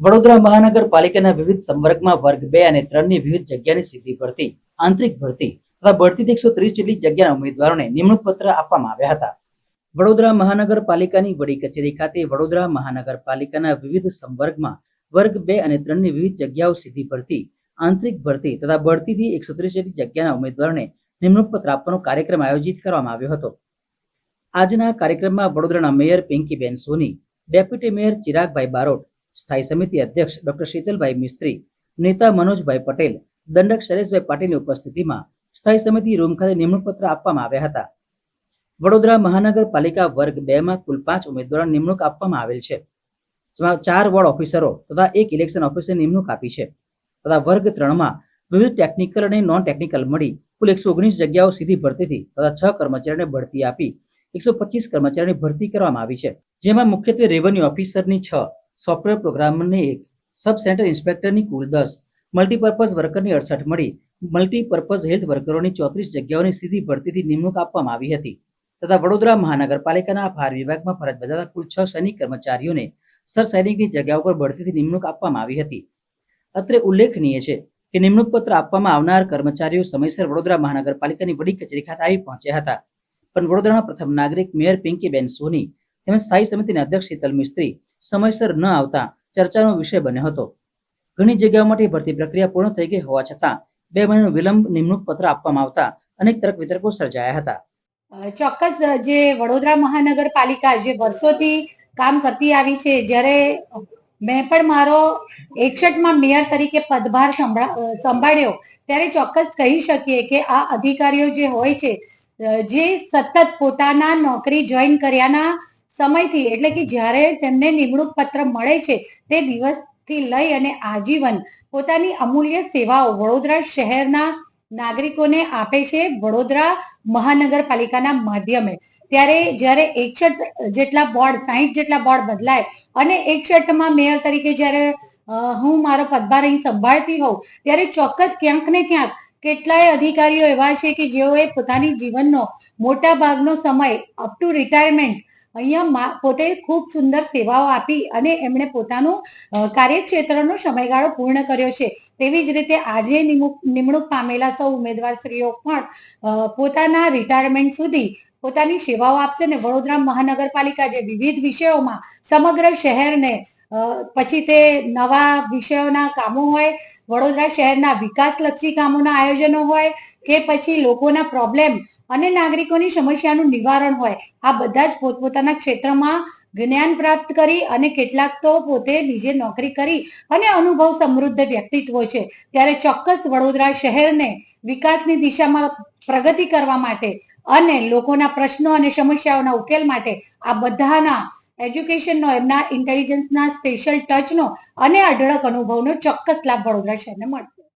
વડોદરા મહાનગરપાલિકાના વિવિધ સંવર્ગમાં વર્ગ બે અને ત્રણની વિવિધ જગ્યાની સીધી ભરતી, આંતરિક ભરતી તથા બઢતી એકસો ત્રીસ જેટલી જગ્યાના ઉમેદવારોને નિમણૂક પત્ર આપવામાં આવ્યા હતા. વડોદરા મહાનગરપાલિકાની વડી કચેરી ખાતે વડોદરા મહાનગરપાલિકાના વિવિધ સંવર્ગમાં વર્ગ બે અને ત્રણની વિવિધ જગ્યાઓ સીધી ભરતી, આંતરિક ભરતી તથા બઢતીથી એકસો ત્રીસ જેટલી જગ્યાના ઉમેદવારોને નિમણૂક પત્ર આપવાનો કાર્યક્રમ આયોજિત કરવામાં આવ્યો હતો. આજના કાર્યક્રમમાં વડોદરાના mayor Pinkiben Soni, deputy mayor Chiragbhai Barot સ્થાયી સમિતિ અધ્યક્ષ ડોક્ટર શીતલભાઈ મિસ્ત્રી, નેતા મનોજભાઈ પટેલ, દંડક શૈલેષભાઈ પાટીલની ઉપસ્થિતિમાં સ્થાયી સમિતિ રૂમ ખાતે નિમણૂક પત્ર આપવામાં આવ્યા હતા. વડોદરા મહાનગરપાલિકા વર્ગ બે માં કુલ પાંચ ઉમેદવારો નિમણૂક આપવામાં આવેલ છે. જેમાં ચાર વોર્ડ ઓફિસરો તથા એક ઇલેક્શન ઓફિસર નિમણૂક આપી છે. તથા વર્ગ ત્રણમાં વિવિધ ટેકનિકલ અને નોન ટેકનિકલ મળી કુલ એકસો ઓગણીસ જગ્યાઓ સીધી ભરતીથી તથા છ કર્મચારીઓને બઢતી આપી એકસો પચીસ કર્મચારીઓની ભરતી કરવામાં આવી છે. જેમાં મુખ્યત્વે રેવન્યુ ઓફિસરની છ સોફ્ટવેર પ્રોગ્રામરની એક સબ સેન્ટર ઇન્સ્પેક્ટરની કુલ દસ. મલ્ટીપર્પઝ વર્કરની અડસઠ મળી. મલ્ટીપર્પઝ હેલ્થ વર્કરોની ચોત્રીસ જગ્યાઓની સીધી ભરતીથી નિમણૂક આપવામાં આવી હતી. તથા વડોદરા મહાનગરપાલિકાના ફાયર વિભાગમાં ફરજ બજાવતા કુલ છ સૈનિક કર્મચારીઓને સર સૈનિકની જગ્યા ઉપર બઢતીથી નિમણૂક આપવામાં આવી હતી. અત્રે ઉલ્લેખનીય છે કે નિમણૂક પત્ર આપવામાં આવનાર કર્મચારીઓ સમયસર વડોદરા મહાનગરપાલિકાની વડી કચેરી ખાતે આવી પહોંચ્યા હતા. પણ વડોદરાના પ્રથમ નાગરિક મેયર પિંકીબેન સોની, તેમજ સ્થાયી સમિતિના અધ્યક્ષ શીતલ મિસ્ત્રી સમયસર ન આવતા ચર્ચાનો વિષય બન્યો હતો. ઘણી જગ્યાઓ માટે ભરતી પ્રક્રિયા પૂર્ણ થઈ ગઈ હોવા છતાં બે મહિનાનો વિલંબ નિમણૂક પત્ર આપવામાં આવતા અનેક તર્ક વિતર્કો સર્જાયા હતા. ચોક્કસ જે વડોદરા મહાનગરપાલિકા જે વર્ષોથી કામ કરતી આવી છે, જ્યારે મેં પણ મારો એકસઠમાં મેયર તરીકે પદભાર સંભળા- સંભાળ્યો, ત્યારે ચોક્કસ કહી શકીએ કે આ અધિકારીઓ જે હોય છે જે સતત પોતાના નોકરી જોઈન કર્યાના સમયથી, એટલે કે જ્યારે તેમને નિમણૂક પત્ર મળે છે, તે દિવસથી લઈ અને આજીવન પોતાની અમૂલ્ય સેવાઓ વડોદરા શહેરના નાગરિકોને આપે છે. વડોદરા મહાનગરપાલિકાના માધ્યમે ત્યારે જ્યારે એકસઠ જેટલા બોર્ડ, સાહીઠ જેટલા બોર્ડ બદલાય અને એકસઠમાં મેયર તરીકે જ્યારે હું મારો પદભાર અહીં સંભાળતી હોઉં, ત્યારે ચોક્કસ ક્યાંક ને ક્યાંક કેટલાય અધિકારીઓ એવા છે કે જેઓએ પોતાની જીવનનો મોટા ભાગનો સમય અપ ટુ રિટાયરમેન્ટ અહીંયા પોતે ખૂબ સુંદર સેવાઓ આપી અને એમણે પોતાનું કાર્યક્ષેત્રનો સમયગાળો પૂર્ણ કર્યો છે. તેવી જ રીતે આજે નિમણૂક પામેલા સૌ ઉમેદવારશ્રીઓ પણ પોતાના રિટાયરમેન્ટ સુધી પોતાની સેવાઓ આપશે ને વડોદરા મહાનગરપાલિકા જે વિવિધ વિષયોમાં સમગ્ર શહેરને પછી તે નવા વિષયોના કામો હોય, વડોદરા શહેરના વિકાસલક્ષી કામોના આયોજનો હોય, કે પછી લોકોના પ્રોબ્લેમ અને નાગરિકોની સમસ્યાનું નિવારણ હોય, આ બધા જ પોતપોતાના ક્ષેત્રમાં જ્ઞાન પ્રાપ્ત કરી અને કેટલાક તો પોતે બીજે નોકરી કરી અને અનુભવ સમૃદ્ધ વ્યક્તિત્વ છે. ત્યારે ચોક્કસ વડોદરા શહેરને વિકાસની દિશામાં પ્રગતિ કરવા માટે અને લોકોના પ્રશ્નો અને સમસ્યાઓના ઉકેલ માટે આ બધાના એજ્યુકેશનનો એમના ઇન્ટેલિજન્સના સ્પેશિયલ ટચનો અને અઢળક અનુભવનો ચોક્કસ લાભ વડોદરા શહેરને મળશે.